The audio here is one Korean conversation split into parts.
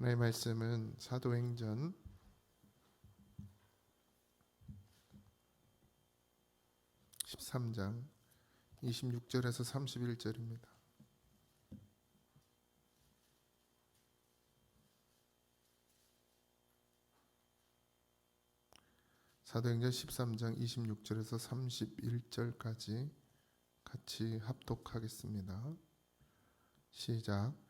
하나의 말씀은 사도행전 13장 26절에서 31절입니다. 사도행전 13장 26절에서 31절까지 같이 합독하겠습니다. 시작.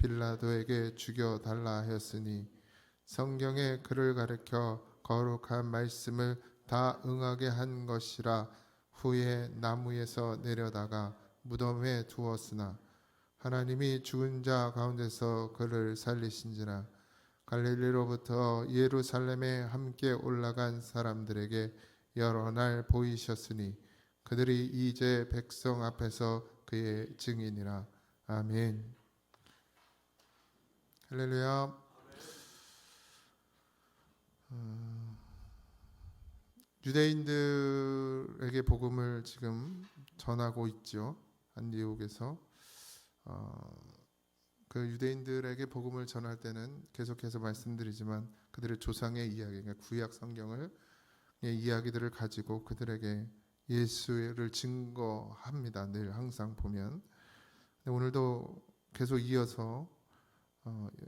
빌라도에게 죽여 달라 하였으니 성경에 그를 가르쳐 거룩한 말씀을 다 응하게 한 것이라 후에 나무에서 내려다가 무덤에 두었으나 하나님이 죽은 자 가운데서 그를 살리신지라 갈릴리로부터 예루살렘에 함께 올라간 사람들에게 여러 날 보이셨으니 그들이 이제 백성 앞에서 그의 증인이라 아멘. 할렐루야. 음, 유대인들에게 복음을 지금 전하고 있죠. 안디옥에서 어, 그 유대인들에게 복음을 전할 때는 계속해서 말씀드리지만 그들의 조상의 이야기, 그러니까 구약 성경을 의 이야기들을 가지고 그들에게 예수를 증거합니다. 늘 항상 보면 오늘도 계속 이어서 어,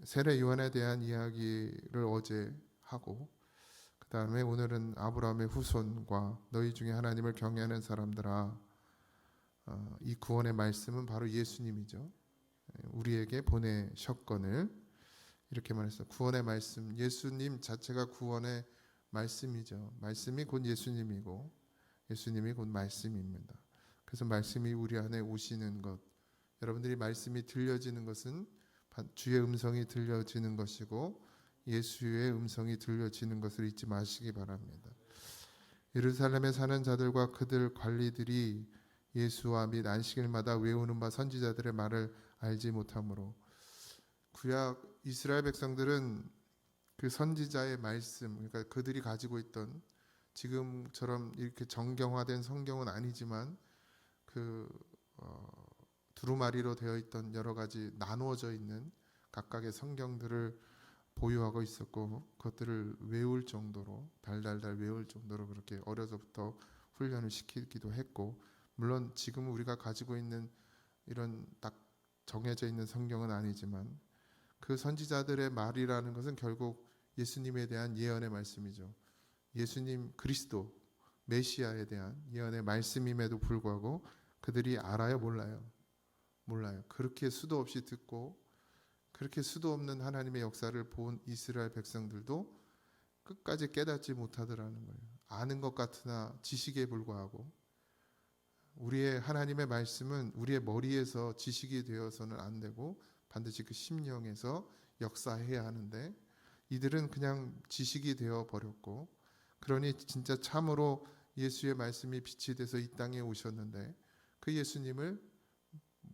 세례 요한에 대한 이야기를 어제 하고 그 다음에 오늘은 아브라함의 후손과 너희 중에 하나님을 경외하는 사람들아 어, 이 구원의 말씀은 바로 예수님이죠. 우리에게 보내셨건을 이렇게 말했어. 구원의 말씀, 예수님 자체가 구원의 말씀이죠. 말씀이 곧 예수님이고 예수님이 곧 말씀입니다. 그래서 말씀이 우리 안에 오시는 것, 여러분들이 말씀이 들려지는 것은 주의 음성이 들려지는 것이고 예수의 음성이 들려지는 것을 잊지 마시기 바랍니다. 예루살렘에 사는 자들과 그들 관리들이 예수와 및 안식일마다 외우는 바 선지자들의 말을 알지 못하므로 구약 이스라엘 백성들은 그 선지자의 말씀, 그러니까 그들이 가지고 있던 지금처럼 이렇게 정경화된 성경은 아니지만 그 어, 두루마리로 되어 있던 여러 가지 나누어져 있는 각각의 성경들을 보유하고 있었고 그것들을 외울 정도로 달달달 외울 정도로 그렇게 어려서부터 훈련을 시키기도 했고 물론 지금 우리가 가지고 있는 이런 딱 정해져 있는 성경은 아니지만 그 선지자들의 말이라는 것은 결국 예수님에 대한 예언의 말씀이죠. 예수님 그리스도 메시아에 대한 예언의 말씀임에도 불구하고 그들이 알아요 몰라요 몰라요. 그렇게 수도 없이 듣고 그렇게 수도 없는 하나님의 역사를 본 이스라엘 백성들도 끝까지 깨닫지 못하더라는 거예요. 아는 것 같으나 지식에 불과하고 우리의 하나님의 말씀은 우리의 머리에서 지식이 되어서는 안 되고 반드시 그 심령에서 역사해야 하는데 이들은 그냥 지식이 되어 버렸고 그러니 진짜 참으로 예수의 말씀이 빛이 돼서 이 땅에 오셨는데 그 예수님을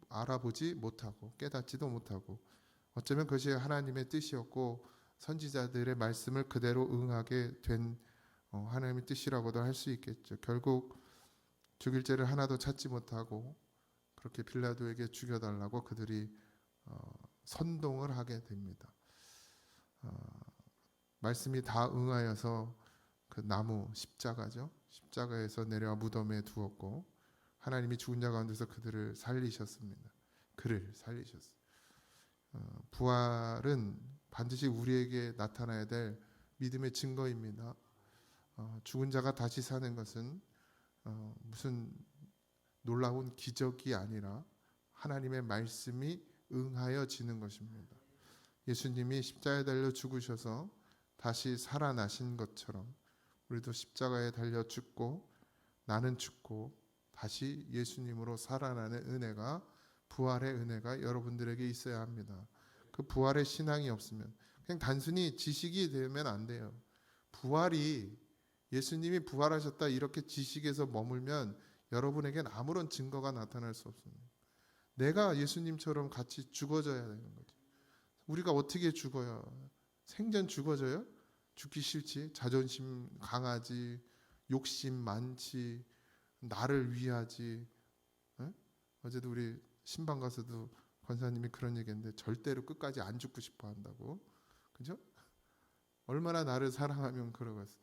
알아보지 못하고 깨닫지도 못하고 어쩌면 그것이 하나님의 뜻이었고 선지자들의 말씀을 그대로 응하게 된 어, 하나님의 뜻이라고도 할 수 있겠죠. 결국 죽일 죄를 하나도 찾지 못하고 그렇게 빌라도에게 죽여달라고 그들이 어, 선동을 하게 됩니다. 어, 말씀이 다 응하여서 그 나무 십자가죠. 십자가에서 내려와 무덤에 두었고 하나님이 죽은 자 가운데서 그들을 살리셨습니다. 그를 살리셨어요. 어, 부활은 반드시 우리에게 나타나야 될 믿음의 증거입니다. 어, 죽은 자가 다시 사는 것은 어, 무슨 놀라운 기적이 아니라 하나님의 말씀이 응하여 지는 것입니다. 예수님이 십자가에 달려 죽으셔서 다시 살아나신 것처럼 우리도 십자가에 달려 죽고 나는 죽고 다시 예수님으로 살아나는 은혜가 부활의 은혜가 여러분들에게 있어야 합니다. 그 부활의 신앙이 없으면 그냥 단순히 지식이 되면 안 돼요. 부활이 예수님이 부활하셨다 이렇게 지식에서 머물면 여러분에겐 아무런 증거가 나타날 수 없습니다. 내가 예수님처럼 같이 죽어져야 되는 거죠. 우리가 어떻게 죽어요? 생전 죽어져요? 죽기 싫지. 자존심 강하지. 욕심 많지. 나를 위하지. 에? 어제도 우리 신방 가서도 권사님이 그런 얘기했는데 절대로 끝까지 안 죽고 싶어 한다고. 그죠? 얼마나 나를 사랑하면 그러겠어요.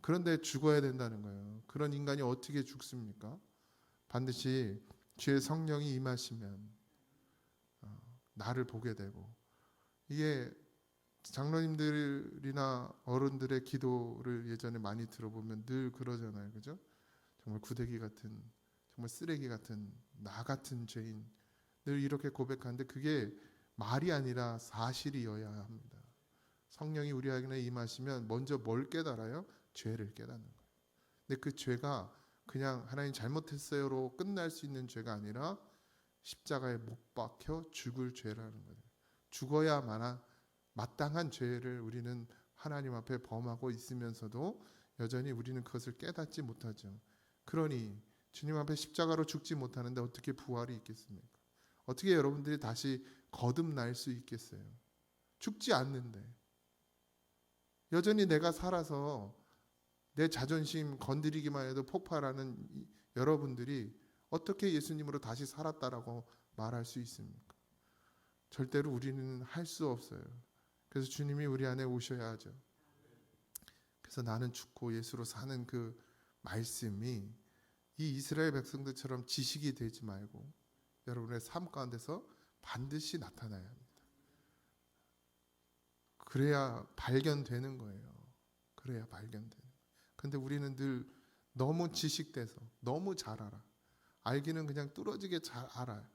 그런데 죽어야 된다는 거예요. 그런 인간이 어떻게 죽습니까? 반드시 주의 성령이 임하시면 어, 나를 보게 되고 이게 장로님들이나 어른들의 기도를 예전에 많이 들어보면 늘 그러잖아요. 그죠? 정말 구데기 같은 정말 쓰레기 같은 나 같은 죄인 늘 이렇게 고백하는데 그게 말이 아니라 사실이어야 합니다. 성령이 우리 안에 임하시면 먼저 뭘 깨달아요? 죄를 깨닫는 거예요. 근데 그 죄가 그냥 하나님 잘못했어요로 끝날 수 있는 죄가 아니라 십자가에 못 박혀 죽을 죄라는 거예요. 죽어야만 마땅한 죄를 우리는 하나님 앞에 범하고 있으면서도 여전히 우리는 그것을 깨닫지 못하죠. 그러니 주님 앞에 십자가로 죽지 못하는데 어떻게 부활이 있겠습니까? 어떻게 여러분들이 다시 거듭날 수 있겠어요? 죽지 않는데 여전히 내가 살아서 내 자존심 건드리기만 해도 폭발하는 이- 여러분들이 어떻게 예수님으로 다시 살았다라고 말할 수 있습니까? 절대로 우리는 할 수 없어요. 그래서 주님이 우리 안에 오셔야 하죠. 그래서 나는 죽고 예수로 사는 그 말씀이 이 이스라엘 백성들처럼 지식이 되지 말고 여러분의 삶 가운데서 반드시 나타나야 합니다. 그래야 발견되는 거예요. 그래야 발견되는. 거예요. 근데 우리는 늘 너무 지식돼서 너무 잘 알아. 알기는 그냥 뚫어지게 잘 알아요.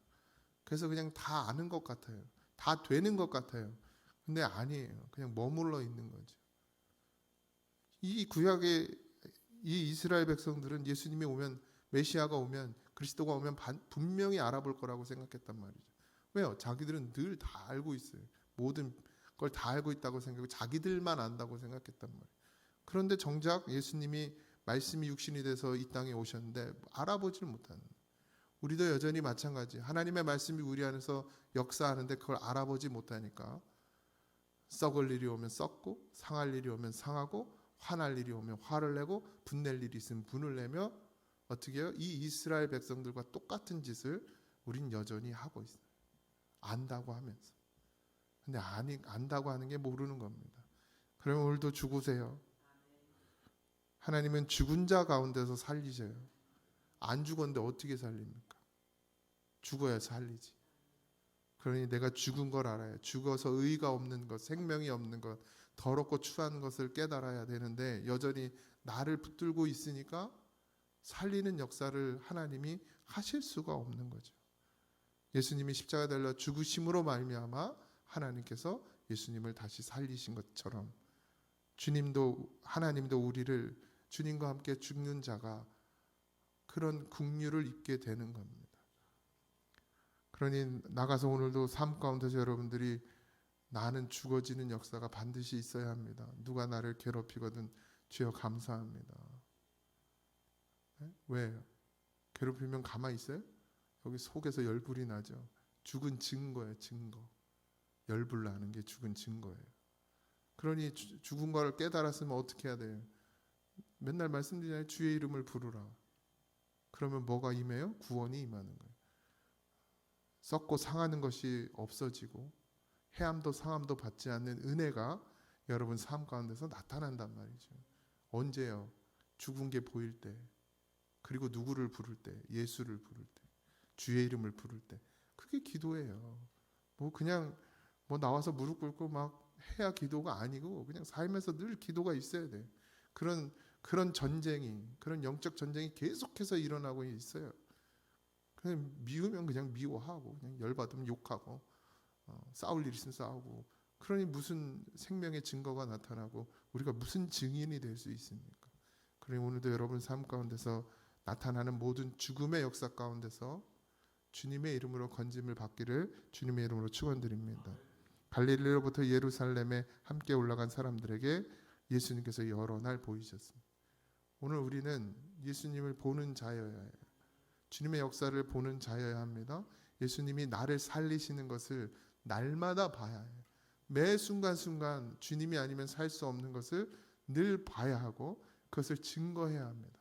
그래서 그냥 다 아는 것 같아요. 다 되는 것 같아요. 근데 아니에요. 그냥 머물러 있는 거죠. 이 구약의 이 이스라엘 백성들은 예수님이 오면 메시아가 오면 그리스도가 오면 반- 분명히 알아볼 거라고 생각했단 말이죠. 왜요? 자기들은 늘 다 알고 있어요. 모든 걸 다 알고 있다고 생각하고 자기들만 안다고 생각했단 말이에요. 그런데 정작 예수님이 말씀이 육신이 돼서 이 땅에 오셨는데 알아보질 못하는. 우리도 여전히 마찬가지. 하나님의 말씀이 우리 안에서 역사하는데 그걸 알아보지 못하니까 썩을 일이 오면 썩고 상할 일이 오면 상하고 화날 일이 오면 화를 내고 분낼 일이 있으면 분을 내며 어떻게 해요? 이 이스라엘 백성들과 똑같은 짓을 우린 여전히 하고 있어요. 안다고 하면서. 근데 아니 안다고 하는 게 모르는 겁니다. 그러면 오늘도 죽으세요. 하나님은 죽은 자 가운데서 살리셔요. 안 죽었는데 어떻게 살립니까? 죽어야 살리지. 그러니 내가 죽은 걸 알아요. 죽어서 의가 없는 것, 생명이 없는 것, 더럽고 추한 것을 깨달아야 되는데 여전히 나를 붙들고 있으니까 살리는 역사를 하나님이 하실 수가 없는 거죠. 예수님이 십자가 달려 죽으심으로 말미암아 하나님께서 예수님을 다시 살리신 것처럼 주님도 하나님도 우리를 주님과 함께 죽는 자가 그런 국류를 입게 되는 겁니다. 그러니 나가서 오늘도 삶 가운데서 여러분들이 나는 죽어지는 역사가 반드시 있어야 합니다. 누가 나를 괴롭히거든 주여 감사합니다. 네? 왜요? 괴롭히면 가만히 있어요? 여기 속에서 열불이 나죠. 죽은 증거예요, 증거. 열불 나는 게 죽은 증거예요. 그러니 주- 죽은 거를 깨달았으면 어떻게 해야 돼요? 맨날 말씀드리잖아요. 주의 이름을 부르라. 그러면 뭐가 임해요? 구원이 임하는 거예요. 썩고 상하는 것이 없어지고 해함도 상함도 받지 않는 은혜가 여러분 삶 가운데서 나타난단 말이죠. 언제요? 죽은 게 보일 때. 그리고 누구를 부를 때? 예수를 부를 때. 주의 이름을 부를 때. 그게 기도예요. 뭐 그냥 뭐 나와서 무릎 꿇고 막 해야 기도가 아니고 그냥 삶에서 늘 기도가 있어야 돼. 그런 그런 전쟁이 그런 영적 전쟁이 계속해서 일어나고 있어요. 그냥 미우면 그냥 미워하고 그냥 열받으면 욕하고 어, 싸울 일 있으면 싸우고 그러니 무슨 생명의 증거가 나타나고 우리가 무슨 증인이 될 수 있습니까? 그러니 오늘도 여러분 삶 가운데서 나타나는 모든 죽음의 역사 가운데서 주님의 이름으로 건짐을 받기를 주님의 이름으로 축원드립니다. 갈릴리로부터 예루살렘에 함께 올라간 사람들에게 예수님께서 여러 날 보이셨습니다. 오늘 우리는 예수님을 보는 자여야 해요. 주님의 역사를 보는 자여야 합니다. 예수님이 나를 살리시는 것을 날마다 봐야 해요. 매 순간순간 주님이 아니면 살 수 없는 것을 늘 봐야 하고 그것을 증거해야 합니다.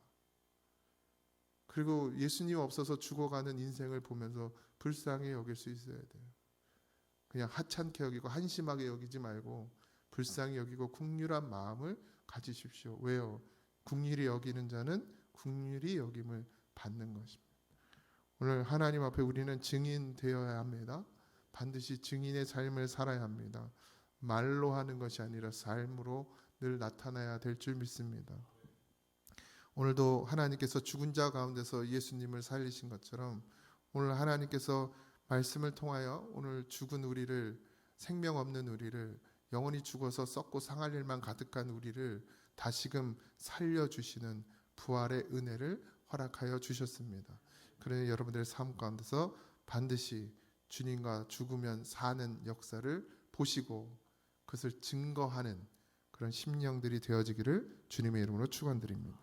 그리고 예수님 없어서 죽어가는 인생을 보면서 불쌍히 여길 수 있어야 돼요. 그냥 하찮게 여기고 한심하게 여기지 말고 불쌍히 여기고 국률한 마음을 가지십시오. 왜요? 국률이 여기는 자는 국률이 여김을 받는 것입니다. 오늘 하나님 앞에 우리는 증인 되어야 합니다. 반드시 증인의 삶을 살아야 합니다. 말로 하는 것이 아니라 삶으로 늘 나타나야 될 줄 믿습니다. 오늘도 하나님께서 죽은 자 가운데서 예수님을 살리신 것처럼 오늘 하나님께서 말씀을 통하여 오늘 죽은 우리를 생명 없는 우리를 영원히 죽어서 썩고 상할 일만 가득한 우리를 다시금 살려 주시는 부활의 은혜를 허락하여 주셨습니다. 그러니 여러분들의 삶 가운데서 반드시 주님과 죽으면 사는 역사를 보시고 그것을 증거하는 그런 심령들이 되어지기를 주님의 이름으로 축원드립니다.